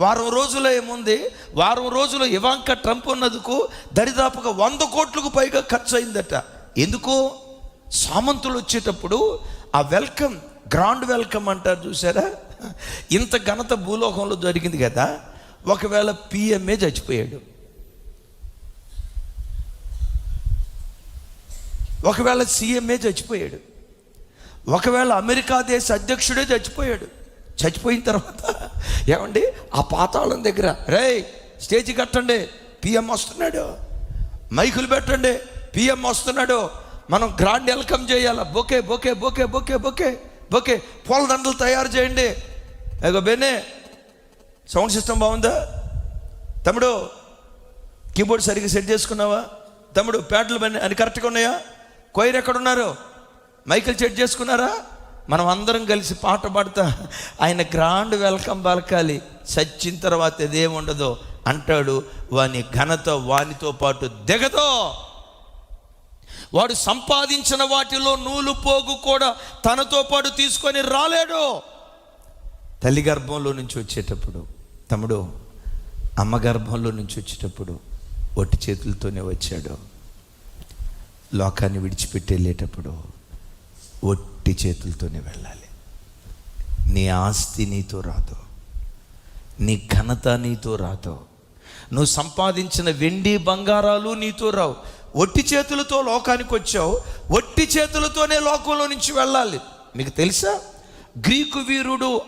వారం రోజుల ఏముంది వారం రోజులు ఇవాంక ట్రంప్ ఉన్నందుకు దరిదాపుగా వంద కోట్లకు పైగా ఖర్చు అయిందట ఎందుకు? సామంతులు వచ్చేటప్పుడు ఆ వెల్కమ్ గ్రాండ్ వెల్కమ్ అంటారు చూసారా? ఇంత ఘనత భూలోకంలో జరిగింది కదా ఒకవేళ పిఎంఏ చచ్చిపోయాడు. ఒకవేళ సీఎంఏ చచ్చిపోయాడు. ఒకవేళ అమెరికా దేశ అధ్యక్షుడే చచ్చిపోయాడు. చచ్చిపోయిన తర్వాత ఏమండి? ఆ పాతాళం దగ్గర. రే స్టేజ్ కట్టండి. పిఎం వస్తున్నాడు. మైకులు పెట్టండి. పిఎం వస్తున్నాడు. మనం గ్రాండ్ వెల్కమ్ చేయాలి? Bouquet bouquet bouquet bouquet bouquet bouquet. పూలదండలు తయారు చేయండి. ఏదో బెనే సౌండ్ సిస్టమ్ బాగుందా? తమ్ముడు కీబోర్డ్ సరిగ్గా సెట్ చేసుకున్నావా? తమ్ముడు ప్యాడ్లు బన్ని అని కరెక్ట్గా ఉన్నాయా? కొయిర్ ఎక్కడున్నారు? మైకిల్ సెట్ చేసుకున్నారా? మనం అందరం కలిసి పాట పాడుతా ఆయన గ్రాండ్ వెల్కమ్ పలకాలి. చచ్చిన తర్వాత ఇదేముండదో అంటాడు వాని ఘనత వానితో పాటు దిగదో. వాడు సంపాదించిన వాటిలో నూలు పోగు కూడా తనతో పాటు తీసుకొని రాలేడు. తల్లి గర్భంలో నుంచి వచ్చేటప్పుడు తమ్ముడు అమ్మ గర్భంలో నుంచి వచ్చేటప్పుడు ఒట్టి చేతులతోనే వచ్చాడు. లోకాన్ని విడిచిపెట్టి వెళ్ళేటప్పుడు ఒట్టి చేతులతోనే వెళ్ళాలి. నీ ఆస్తి నీతో రాదు. నీ ఘనత నీతో రాదు. నువ్వు సంపాదించిన వెండి బంగారాలు నీతో రావు. ఒట్టి చేతులతో లోకానికి వచ్చావు. ఒట్టి చేతులతోనే లోకంలో నుంచి వెళ్ళాలి. మీకు తెలుసా? గ్రీకు వీరుడు